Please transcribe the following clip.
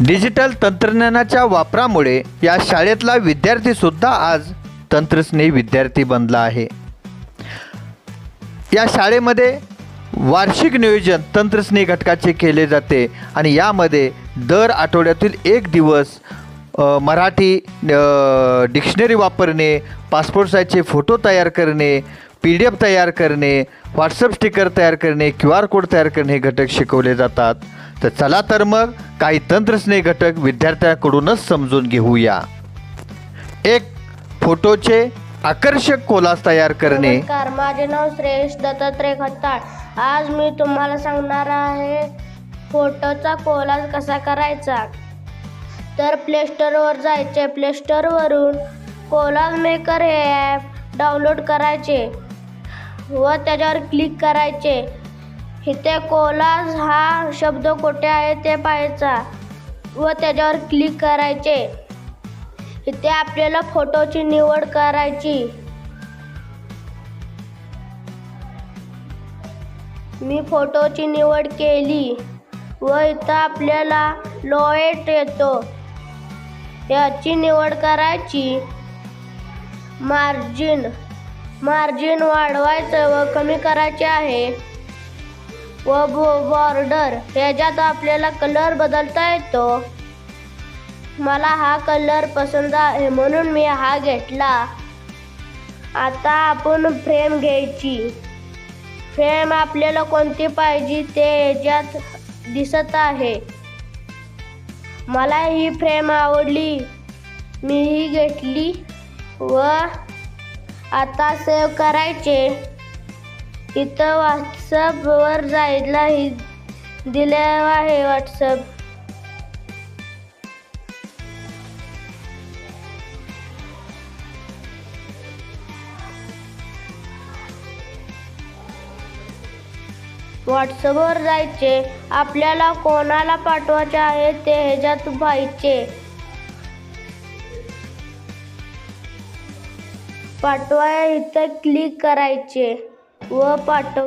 Digital तंत्रज्ञानाच्या वापरामुळे या शाळेतला विद्यार्थीसुद्धा आज तंत्रस्नेही विद्यार्थी बनला आहे. या शाळेमध्ये वार्षिक नियोजन तंत्रस्नेही घटकाचे केले जाते आणि यामध्ये दर आठवड्यातील एक दिवस मराठी डिक्शनरी वापरणे पासपोर्ट साईजचे फोटो तयार करणे पी डी एफ तयार करणे व्हॉट्सअप स्टिकर तयार करणे क्यू आर कोड तयार करणे हे घटक शिकवले जातात. तर चला तर मग काही तंत्रस्नेही घटक विद्यार्थ्यांकडूनच समजून घेऊया. एक फोटोचे आकर्षक कोलास तयार करणे. माझे नाव श्रेयश दत्तात्रय खत्ताळ आज मी तुम्हाला सांगणार आहे फोटोचा कोलाज कसा करायचा? तर प्ले स्टोअरवर जायचे. प्ले स्टोअरवरून कोलाज मेकर हे ॲप डाउनलोड करायचे व त्याच्यावर क्लिक करायचे. इथे कोलाज हा शब्द कुठे आहे ते पाहायचा व त्याच्यावर क्लिक करायचे. इथे आपल्याला फोटोची निवड करायची. मी फोटोची निवड केली व इथं आपल्याला लोएट येतो. याची निवड करायची. मार्जिन मार्जिन वाढवायचं व कमी करायचे आहे. व बॉर्डर याच्यात आपल्याला कलर बदलता येतो. मला हा कलर पसंत आहे म्हणून मी हा घेतला. आता आपण फ्रेम घ्यायची. फ्रेम आपल्याला कोणती पाहिजे ते याच्यात दिसत आहे. मला ही फ्रेम आवडली. मी ही घेतली व आता सेव्ह करायचे. इथं व्हॉट्सअपवर जायला ही दिले आहे व्हॉट्सअप व्हॉट्सअपवर जायचे. आपल्याला कोणाला पाठवायचे आहे ते ह्याच्यात पाहायचे पाठवाय इथं क्लिक करायचे व पाठव